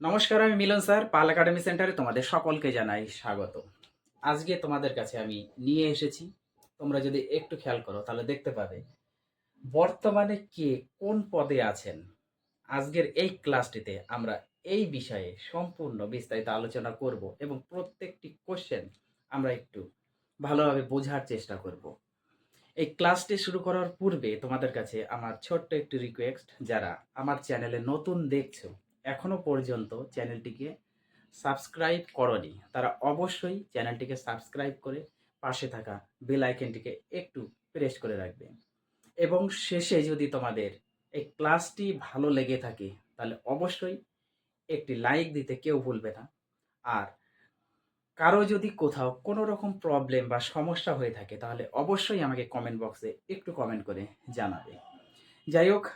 নমস্কার, আমি মিলন স্যার, পাল একাডেমি সেন্টারে তোমাদের সকলকে জানাই স্বাগত। আজকে তোমাদের কাছে আমি নিয়ে এসেছি। তোমরা যদি একটু খেয়াল করো, তাহলে দেখতে পাবে বর্তমানে কে কোন পদে আছেন। আজকের এই ক্লাসটিতে আমরা এই বিষয়ে সম্পূর্ণ বিস্তারিত আলোচনা করব এবং প্রত্যেকটি কোশ্চেন আমরা একটু ভালোভাবে বোঝার চেষ্টা করব। এই ক্লাসটি শুরু করার পূর্বে তোমাদের কাছে আমার ছোট্ট একটি রিকোয়েস্ট যারা আমার চ্যানেলে নতুন দেখছ এখনও পর্যন্ত চ্যানেলটিকে সাবস্ক্রাইব করনি, তারা অবশ্যই চ্যানেলটিকে সাবস্ক্রাইব করে পাশে থাকা বেল আইকনটিকে একটু প্রেস করে রাখবে। এবং শেষে যদি তোমাদের এই ক্লাসটি ভালো লেগে থাকে, তাহলে অবশ্যই একটি লাইক দিতে কেউ ভুলবে না। আর কারও যদি কোথাও কোনো রকম প্রবলেম বা সমস্যা হয়ে থাকে, তাহলে অবশ্যই আমাকে কমেন্ট বক্সে একটু কমেন্ট করে জানাবে। যাই হোক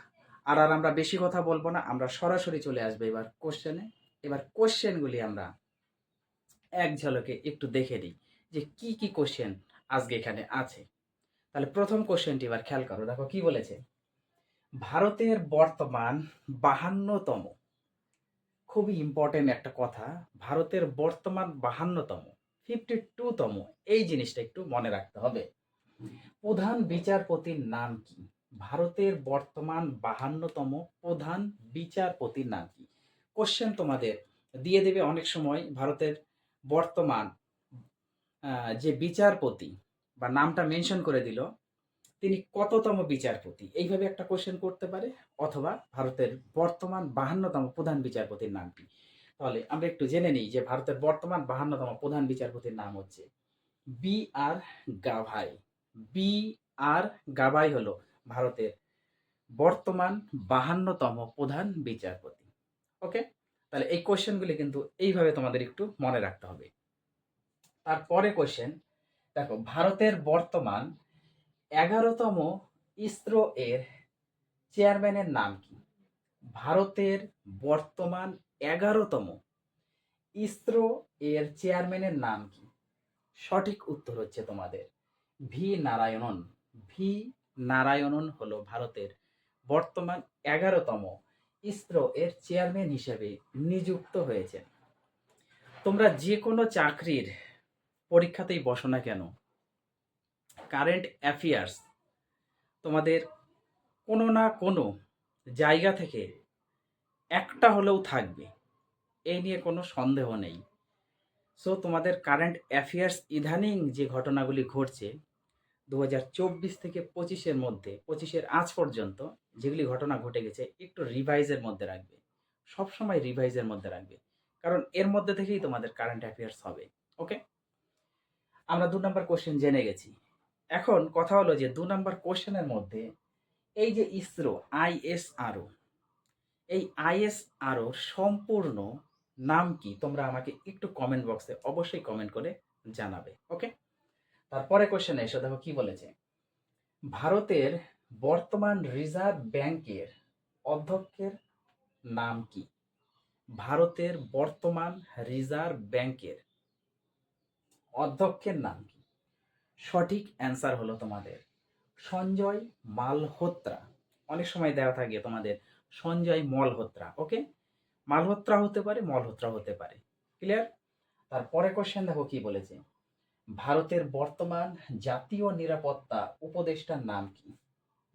আর আর আমরা বেশি কথা বলব না, আমরা সরাসরি চলে আসব এবার কোশ্চেনে এবার কোশ্চেনগুলি আমরা এক ঝলকে একটু দেখে নিই যে কি কি কোশ্চেন আজকে এখানে আছে। তাহলে প্রথম কোশ্চেনটি এবার খেয়াল করো, দেখো কি বলেছে? ভারতের বর্তমান বাহান্নতম, খুবই ইম্পর্টেন্ট একটা কথা, ভারতের বর্তমান বাহান্নতম ফিফটি টুতম এই জিনিসটা একটু মনে রাখতে হবে। প্রধান বিচারপতির নাম কি? ভারতের বর্তমান বাহান্নতম প্রধান বিচারপতির নাম কি? কোশ্চেন তোমাদের দিয়ে দেবে অনেক সময় ভারতের বর্তমান যে বিচারপতি বা নামটা মেনশন করে দিল, তিনি কততম বিচারপতি? এইভাবে একটা কোশ্চেন করতে পারে, অথবা ভারতের বর্তমান বাহান্নতম প্রধান বিচারপতির নাম কি? তাহলে আমরা একটু জেনে নিই যে ভারতের বর্তমান বাহান্নতম প্রধান বিচারপতির নাম হচ্ছে B R Gavai. B R Gavai হলো ভারতের বর্তমান বাহান্নতম প্রধান বিচারপতি। ওকে তাহলে এই কোয়েশ্চেনগুলি কিন্তু এইভাবে তোমাদের একটু মনে রাখতে হবে। তারপরে কোশ্চেন দেখো, ভারতের বর্তমান এগারোতম ইসরো এর চেয়ারম্যানের নাম কি? ভারতের বর্তমান এগারোতম ইসরো এর চেয়ারম্যানের নাম কি? সঠিক উত্তর হচ্ছে তোমাদের ভি. নারায়ণন। ভি. নারায়ণন হল ভারতের বর্তমান এগারোতম ইসরো এর চেয়ারম্যান হিসেবে নিযুক্ত হয়েছেন। তোমরা যে কোনো চাকরির পরীক্ষাতেই বসো না কেন। কারেন্ট অ্যাফেয়ার্স তোমাদের কোনো না কোনো জায়গা থেকে একটা হলেও থাকবে, এই নিয়ে কোনো সন্দেহ নেই। সো তোমাদের কারেন্ট অ্যাফেয়ার্স ইদানিং যে ঘটনাগুলি ঘটছে দু হাজার চব্বিশ থেকে পঁচিশের মধ্যে, পঁচিশের আজ পর্যন্ত যেগুলি ঘটনা ঘটে গেছে একটু রিভাইজের মধ্যে রাখবে। সবসময় রিভাইজের মধ্যে রাখবে। কারণ এর মধ্যে থেকেই তোমাদের কারেন্ট অ্যাফেয়ার্স হবে ওকে আমরা দু নম্বর কোশ্চেন জেনে গেছি। এখন কথা হলো যে দু নম্বর কোশ্চেনের মধ্যে এই যে ইসরো আইএসআরও এই আইএসআরও সম্পূর্ণ নাম কি? তোমরা আমাকে একটু কমেন্ট বক্সে অবশ্যই কমেন্ট করে জানাবে ওকে তারপরে কোশ্চেনে এসে, দেখো কি বলেছে? ভারতের বর্তমান রিজার্ভ ব্যাংকের অধ্যক্ষের নাম কি? ভারতের বর্তমান রিজার্ভ ব্যাংকের অধ্যক্ষের নাম কি? সঠিক অ্যান্সার হলো তোমাদের সঞ্জয় মালহোত্রা। অনেক সময় দেওয়া থাকে তোমাদের সঞ্জয় মলহোত্রা ওকে মালহোত্রা হতে পারে, মলহোত্রা হতে পারে। ক্লিয়ার তারপরে কোশ্চেন দেখো কি বলেছে? ভারতের বর্তমান জাতীয় নিরাপত্তা উপদেষ্টার নাম কি?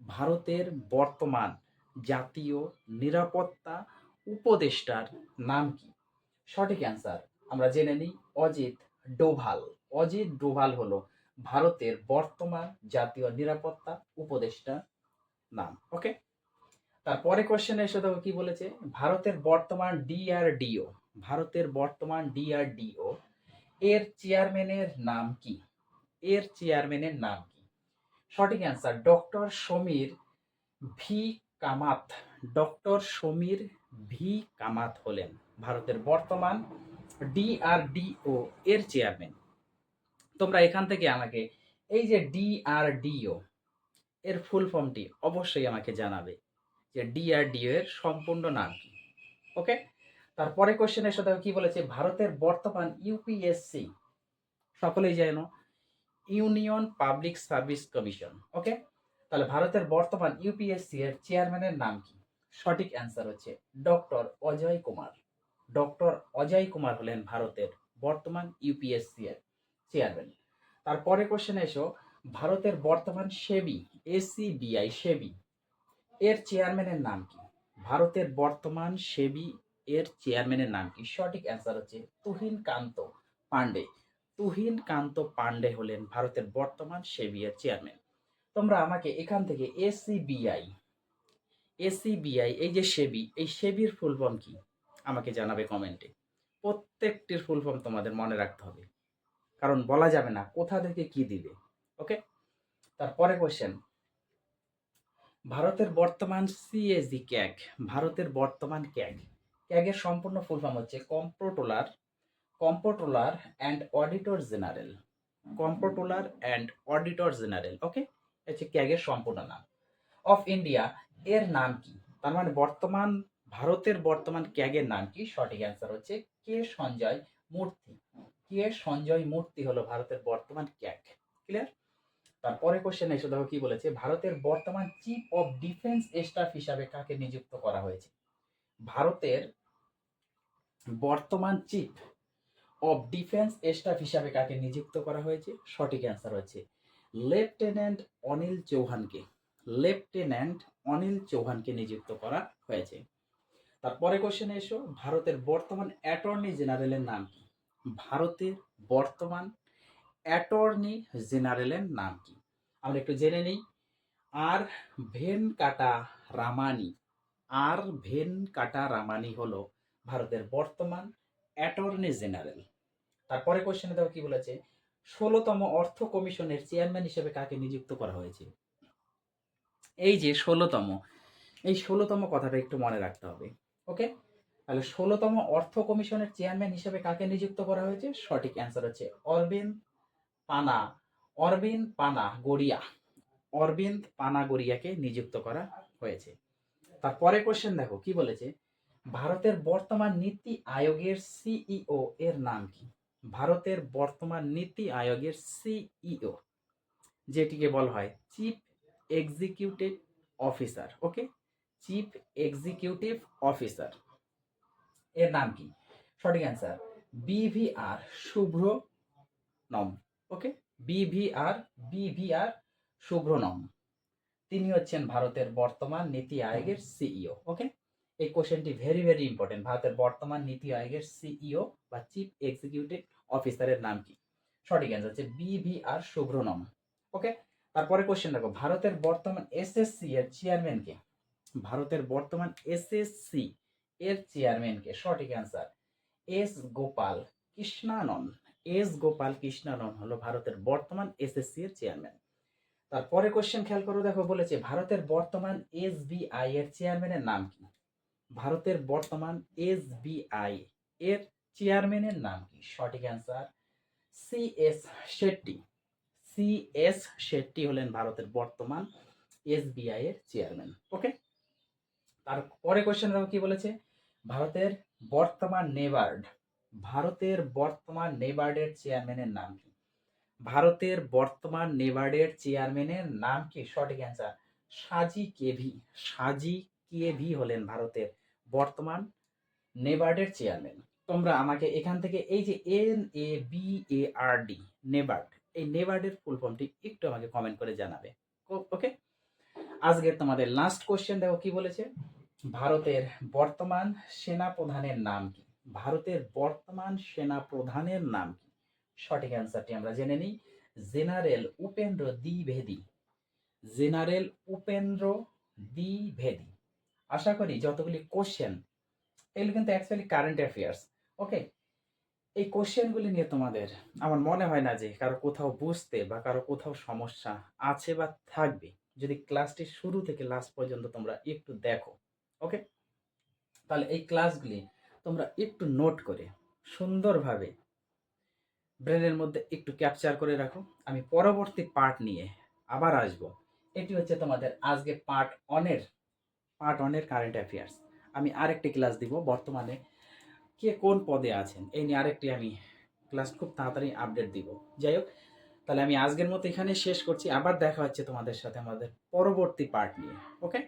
ভারতের বর্তমান জাতীয় নিরাপত্তা উপদেষ্টার নাম কি? সঠিক অ্যান্সার আমরা জেনে নিই অজিত ডোভাল। অজিত ডোভাল হলো ভারতের বর্তমান জাতীয় নিরাপত্তা উপদেষ্টা নাম ওকে তারপরে কোশ্চেনে এসে দেখো কি বলেছে? ভারতের বর্তমান ডিআরডিও ভারতের বর্তমান ডিআরডিও এর চেয়ারম্যানের নাম কি? এর চেয়ারম্যানের নাম কি? সঠিক answer doctor Samir V Kamat. Doctor Samir V Kamat হলেন ভারতের বর্তমান ডিআরডিও এর চেয়ারম্যান। তোমরা এখান থেকে আমাকে এই যে ডিআরডিও এর ফুল ফর্মটি অবশ্যই আমাকে জানাবে যে ডিআরডিও এর সম্পূর্ণ নাম কি? ওকে তারপরে কোশ্চেনের সাথে কি বলেছে? ভারতের বর্তমান ইউপিএসসি সকলেই জানো union public service commission okay তাহলে ভারতের বর্তমান ইউপিএসসি এর চেয়ারম্যানের নাম কি? সঠিক অ্যান্সার হচ্ছে ডক্টর অজয় কুমার। ডক্টর অজয় কুমার হলেন ভারতের বর্তমান ইউপিএসসি এর চেয়ারম্যান তারপরে কোশ্চেন এসো, ভারতের বর্তমান সেবি এসিবিআই সেবি, এর চেয়ারম্যানের নাম কি? ভারতের বর্তমান সেবি এর চেয়ারম্যানের নাম কি? সঠিক অ্যান্সার হচ্ছে তুহিন কান্ত পান্ডে। তুহিন কান্ত পান্ডে হলেন ভারতের বর্তমান সেবি এর চেয়ারম্যান তোমরা আমাকে এখান থেকে এসিবিআই এসিবিআই এই যে সেবি, এই সেবির ফুল ফর্ম কি? আমাকে জানাবে কমেন্টে প্রত্যেকটির ফুল ফর্ম তোমাদের মনে রাখতে হবে। কারণ বলা যাবে না কোথা থেকে কি দিবে। ওকে তারপরে কোশ্চেন ভারতের বর্তমান সিএজি ক্যাগ ভারতের বর্তমান ক্যাগ ক্যাগের সম্পূর্ণ ফুল ফর্ম হচ্ছে comptroller comptroller and auditor general comptroller and auditor general okay হচ্ছে ক্যাগের সম্পূর্ণ নাম। অফ ইন্ডিয়া এর নাম কি? তার মানে বর্তমান, ভারতের বর্তমান ক্যাগের নাম কি? সঠিক অ্যান্সার হচ্ছে কে সঞ্জয় মূর্তি। কে সঞ্জয় মূর্তি হলো ভারতের বর্তমান ক্যাগ। ক্লিয়ার তারপরে কোশ্চেন এসে দেখো কি বলেছে, ভারতের বর্তমান চিফ অফ ডিফেন্স স্টাফ হিসাবে কাকে নিযুক্ত করা হয়েছে? ভারতের বর্তমান চিফ অফ ডিফেন্স স্টাফ হিসাবে কাকে নিযুক্ত করা হয়েছে? সঠিক অ্যান্সার হচ্ছে লেফটেন্যান্ট অনিল চৌহানকে। লেফটেন্যান্ট অনিল চৌহানকে নিযুক্ত করা হয়েছে। তারপরে কোশ্চেনে এসো, ভারতের বর্তমান অ্যাটর্নি জেনারেলের নাম কি? ভারতের বর্তমান অ্যাটর্নি জেনারেলের নাম কি? আমরা একটু জেনে নিই। আর ভেন কাটা রামানি, আর ভেন কাটা রামানি হলো ভারতের বর্তমান অ্যাটর্নি জেনারেল। তারপরে কোশ্চেনে দেখো কি বলেছে, ষোলোতম অর্থ কমিশনের চেয়ারম্যান হিসেবে কাকে নিযুক্ত করা হয়েছে? এই যে ষোলোতম, এই ষোলোতম কথাটা একটু মনে রাখতে হবে ওকে তাহলে ষোলোতম অর্থ কমিশনের চেয়ারম্যান হিসেবে কাকে নিযুক্ত করা হয়েছে? সঠিক অ্যান্সার হচ্ছে অরবিন্দ পানা অরবিন্দ পানা গড়িয়া, অরবিন্দ পানা গড়িয়াকে নিযুক্ত করা হয়েছে। তারপরে কোশ্চেন দেখো, কি বলেছে? ভারতের বর্তমান নীতি আয়োগের সিইও এর নাম কি? ভারতের বর্তমান নীতি আয়োগের সিইও, যেটিকে বলা হয় chief executive officer okay chief executive officer এর নাম কি? সঠিক অ্যান্সার বিভিআর শুভ্র নম ওকে বিভিআর বিভিআর শুভ্র নম তিনি হচ্ছেন ভারতের বর্তমান নীতি আয়োগের সিইও ওকে এই কোশ্চেনটি ভেরি ভেরি ইম্পর্টেন্ট ভারতের বর্তমান নীতি আয়োগের সিইও বা চিফ এক্সিকিউটিভ অফিসারের নাম কি? সঠিক অ্যান্সার হচ্ছে বিভিআর শুভ্র নম ওকে তারপরে কোশ্চেন দেখো, ভারতের বর্তমান এসএসসি এর চেয়ারম্যানকে ভারতের বর্তমান এসএসসি এর চেয়ারম্যানকে সঠিক answer S Gopal Krishnan S Gopal Krishnan হলো ভারতের বর্তমান এসএসসি এর চেয়ারম্যান তারপরে কোশ্চেন খেয়াল করো দেখো, বলেছে ভারতের বর্তমান এসবিআই এর চেয়ারম্যানের নাম কি? ভারতের বর্তমান এসবিআই এর চেয়ারম্যানের নাম কি? সঠিক answer C S Shetty C S Shetty হলেন ভারতের বর্তমান এস এসবিআই এর চেয়ারম্যান। ওকে তারপরে কোশ্চেন দেখো কি বলেছে? ভারতের বর্তমান নেবার্ড। ভারতের বর্তমান নেবার্ডের চেয়ারম্যানের নাম কি? ভারতের বর্তমান নেবার্ডের চেয়ারম্যানের নাম কি? সঠিক অ্যান্সার সাজি কেভি। সাজি কেভি হলেন ভারতের বর্তমান নেবার্ডের চেয়ারম্যান। তোমরা আমাকে এখান থেকে এই যে N A B A R D, NABARD, এই নেবার্ডের ফুল ফর্মটি একটু আমাকে কমেন্ট করে জানাবে। ওকে আজকের তোমাদের লাস্ট কোশ্চেন দেখো কি বলেছে? ভারতের বর্তমান সেনা প্রধানের নাম কি? ভারতের বর্তমান সেনা প্রধানের নাম কি? সঠিক অ্যান্সারটি আমরা জেনে নিই। জেনারেল উপেন্দ্র দ্বিভেদী জেনারেল উপেন্দ্র দ্বিভেদী আশা করি যতগুলি কোশ্চেন এগুলো কিন্তু অ্যাকচুয়ালি কারেন্ট অ্যাফেয়ার্স ওকে এই কোশ্চেনগুলি নিয়ে তোমাদের আমার মনে হয় না যে কারও কোথাও বুঝতে বা কারও কোথাও সমস্যা আছে বা থাকবে। যদি ক্লাসটি শুরু থেকে লাস্ট পর্যন্ত তোমরা একটু দেখো ওকে তাহলে এই ক্লাসগুলি তোমরা একটু নোট করে, সুন্দরভাবে ব্রেনের মধ্যে একটু ক্যাপচার করে রাখো। আমি পরবর্তী পার্ট নিয়ে আবার আসব। এটি হচ্ছে তোমাদের আজকে পার্ট অনের পার্ট ওয়ানের কারেন্ট অ্যাফেয়ার্স আমি আরেকটি ক্লাস দিব, বর্তমানে কে কোন পদে আছেন? এই নিয়ে আরেকটি আমি ক্লাস খুব তাড়াতাড়ি আপডেট দিব। যাই হোক, তাহলে আমি আজকের মতো এখানে শেষ করছি। আবার দেখা হচ্ছে তোমাদের সাথে আমাদের পরবর্তী পার্ট নিয়ে ওকে